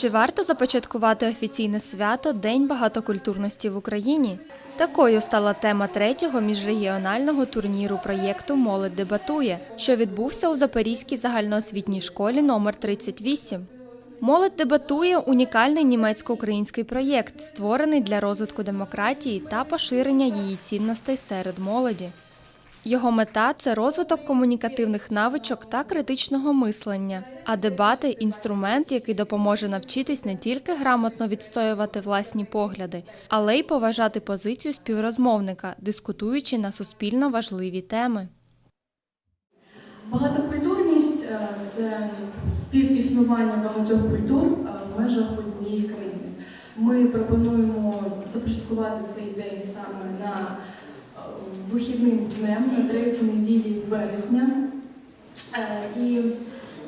Чи варто започаткувати офіційне свято День багатокультурності в Україні? Такою стала тема третього міжрегіонального турніру проєкту Молодь дебатує, що відбувся у Запорізькій загальноосвітній школі номер 38. Молодь дебатує унікальний німецько-український проєкт, створений для розвитку демократії та поширення її цінностей серед молоді. Його мета це розвиток комунікативних навичок та критичного мислення, а дебати інструмент, який допоможе навчитись не тільки грамотно відстоювати власні погляди, але й поважати позицію співрозмовника, дискутуючи на суспільно важливі теми. Багатокультурність е, це співіснування багатьох культур е, в межах однієї країни. Ми пропонуємо започаткувати цей день саме на вихідним днем, на третій неділі вересня. Е, І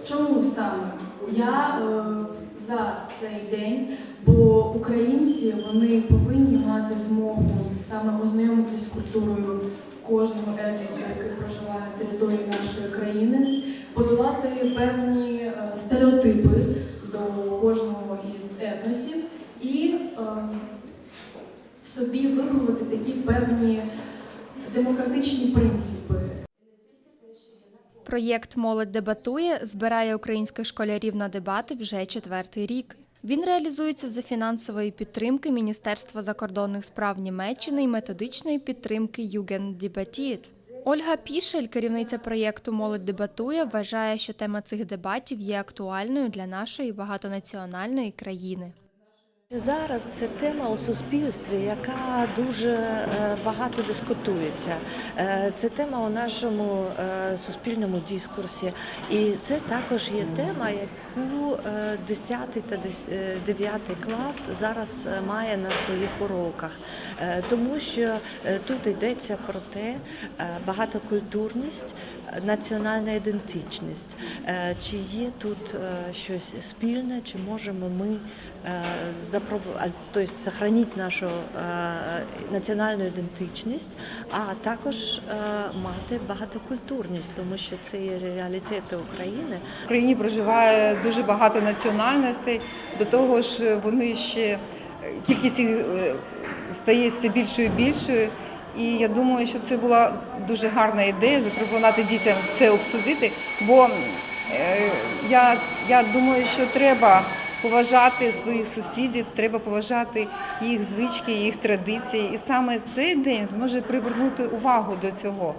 чому саме? Я е, за цей день, бо українці вони повинні мати змогу саме ознайомитися з культурою кожного етносу, який проживає на території нашої країни, подолати певні е, стереотипи до кожного із етносів і е, в собі виховати такі певні демократичні принципи. Проєкт Молодь дебатує збирає українських школярів на дебати вже четвертий рік. Він реалізується за фінансової підтримки Міністерства закордонних справ Німеччини і методичної підтримки Югенддебатіт. Ольга Пішель, керівниця проєкту Молодь дебатує, вважає, що тема цих дебатів є актуальною для нашої багатонаціональної країни. Зараз це тема у суспільстві, яка дуже е, багато дискутується. Е, Це тема у нашому е, суспільному дискурсі, і це також є тема, яку 10 та 9 клас зараз е, має на своїх уроках, Е, тому що е, тут йдеться про те, е, багатокультурність, е, національна ідентичність. Е, Чи є тут е, щось спільне, чи можемо ми е, запро... тобто сохранити нашу е, національну ідентичність, а також е, мати багатокультурність, тому що це є реалітети України. В Україні проживає дуже багато національностей. До того ж, вони ще е, кількість їх е, стає все більшою і більшою. І я думаю, що це була дуже гарна ідея запропонувати дітям це обсудити. Бо е, я, я думаю, що треба поважати своїх сусідів, треба поважати їх звички, їх традиції. І саме цей день зможе привернути увагу до цього.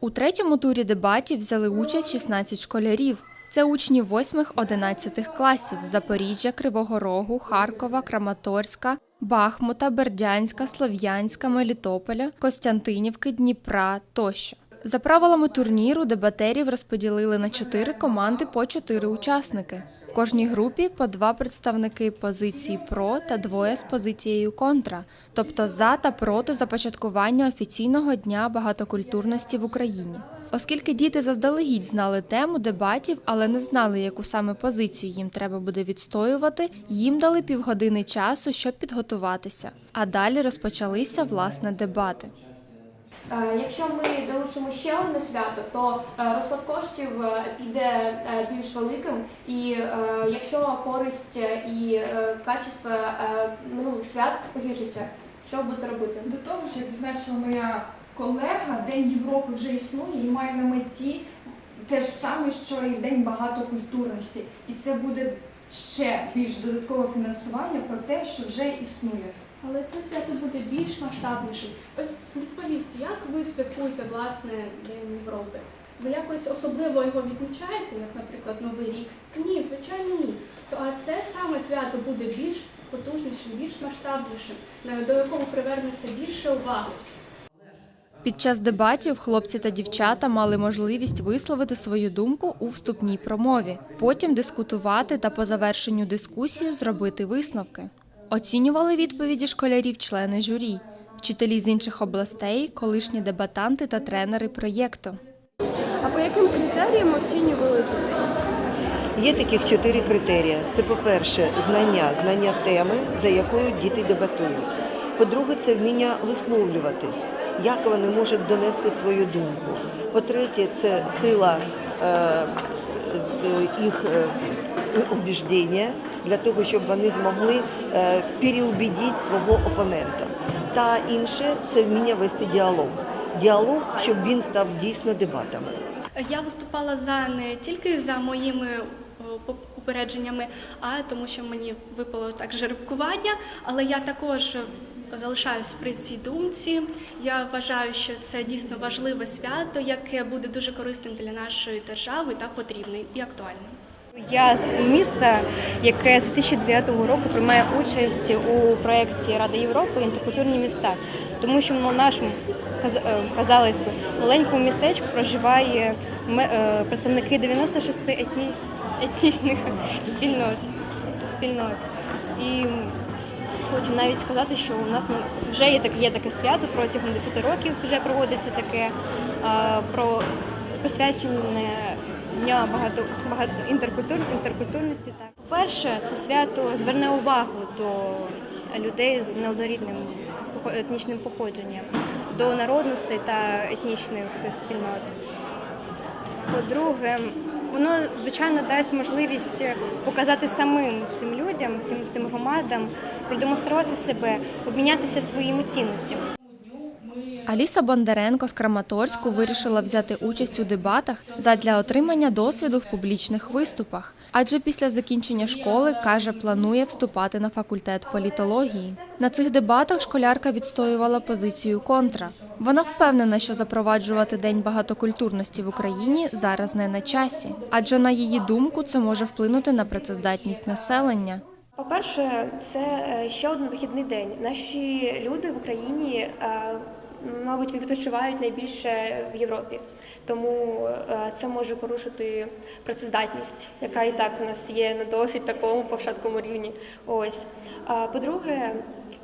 У третьому турі дебатів взяли участь 16 школярів. Це учні 8-11 класів Запоріжжя, Кривого Рогу, Харкова, Краматорська, Бахмута, Бердянська, Слов'янська, Мелітополя, Костянтинівки, Дніпра тощо. За правилами турніру дебатерів розподілили на чотири команди по чотири учасники. В кожній групі по два представники позиції про та двоє з позицією контра, тобто за та проти започаткування офіційного дня багатокультурності в Україні. Оскільки діти заздалегідь знали тему дебатів, але не знали, яку саме позицію їм треба буде відстоювати, їм дали півгодини часу, щоб підготуватися. А далі розпочалися власне дебати. Е, Якщо ми залучимо ще одне свято, то е, розход коштів е, піде більш великим, і якщо користь і качество минулих свят погіршиться, що будете робити? До того ж, як зазначила моя колега, День Європи вже існує і має на меті те ж саме, що і День багатокультурності. І це буде ще більш додаткове фінансування про те, що вже існує. Але це свято буде більш масштабнішим. Ось відповість, як ви святкуєте власне День Європи? Ви якось особливо його відмічаєте, як, наприклад, Новий рік? Ні, звичайно, ні. То а це саме свято буде більш потужнішим, більш масштабнішим, до якого привернеться більше уваги. Під час дебатів хлопці та дівчата мали можливість висловити свою думку у вступній промові, потім дискутувати та по завершенню дискусії зробити висновки. Оцінювали відповіді школярів члени журі, вчителі з інших областей, колишні дебатанти та тренери проєкту. А по яким критеріям оцінювали Є таких чотири критерії. Це, по-перше, знання, знання теми, за якою діти дебатують. По-друге, це вміння висловлюватись, як вони можуть донести свою думку. По-третє, це сила е, е, їх е, убіждення для того, щоб вони змогли переубідити свого опонента. Та інше це вміння вести діалог. Діалог, щоб він став дійсно дебатами. Я виступала за не тільки за моїми о, поп- упередженнями, а тому, що мені випало так жеребкування, але я також залишаюсь при цій думці. Я вважаю, що це дійсно важливе свято, яке буде дуже корисним для нашої держави та потрібне і актуальним. Я з міста, яке з 2009 року приймає участь у проєкті Ради Європи інтеркультурні міста, тому що в нашому е, казалось би маленькому містечку проживає е, представники 96 етні, етнічних спільнот спільнот. І хочу навіть сказати, що у нас ну, вже є таке, є таке свято протягом 10 років вже проводиться таке а, про присвячене дня багато, багато інтеркультур, інтеркультурності. Так. По-перше, це свято зверне увагу до людей з неоднорідним етнічним походженням, до народностей та етнічних спільнот. По-друге, воно звичайно дасть можливість показати самим цим людям, цим, цим громадам, продемонструвати себе, обмінятися своїми цінностями. Аліса Бондаренко з Краматорську вирішила взяти участь у дебатах задля отримання досвіду в публічних виступах. Адже після закінчення школи каже, планує вступати на факультет політології. На цих дебатах школярка відстоювала позицію контра. Вона впевнена, що запроваджувати день багатокультурності в Україні зараз не на часі, адже на її думку це може вплинути на працездатність населення. По-перше, це е, ще один вихідний день. Наші люди в Україні, е, мабуть, відпочивають найбільше в Європі, тому е, це може порушити працездатність, яка і так у нас є на досить такому пошаткому рівні. Ось по-друге,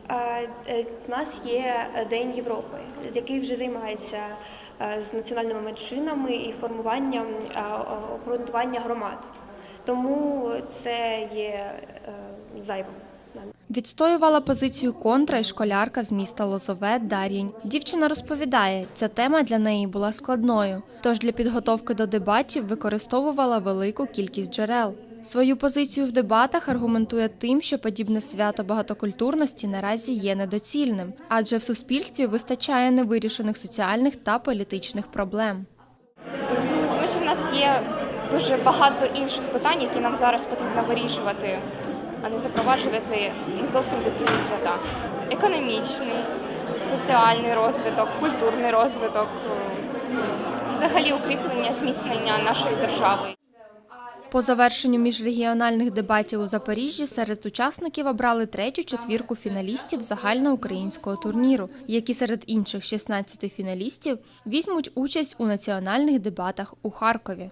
е, е, у нас є День Європи, який вже займається е, з національними меншинами і формуванням е, обґрунтування громад. Тому це є е, зайвим. Відстоювала позицію контра й школярка з міста Лозове Дар'їнь. Дівчина розповідає, ця тема для неї була складною, тож для підготовки до дебатів використовувала велику кількість джерел. Свою позицію в дебатах аргументує тим, що подібне свято багатокультурності наразі є недоцільним, адже в суспільстві вистачає невирішених соціальних та політичних проблем. Тому що в нас є дуже багато інших питань, які нам зараз потрібно вирішувати, а не запроваджувати зовсім доцільні свята. Економічний, соціальний розвиток, культурний розвиток, е, взагалі укріплення, зміцнення нашої держави. По завершенню міжрегіональних дебатів у Запоріжжі серед учасників обрали третю четвірку фіналістів загальноукраїнського турніру, які серед інших 16 фіналістів візьмуть участь у національних дебатах у Харкові.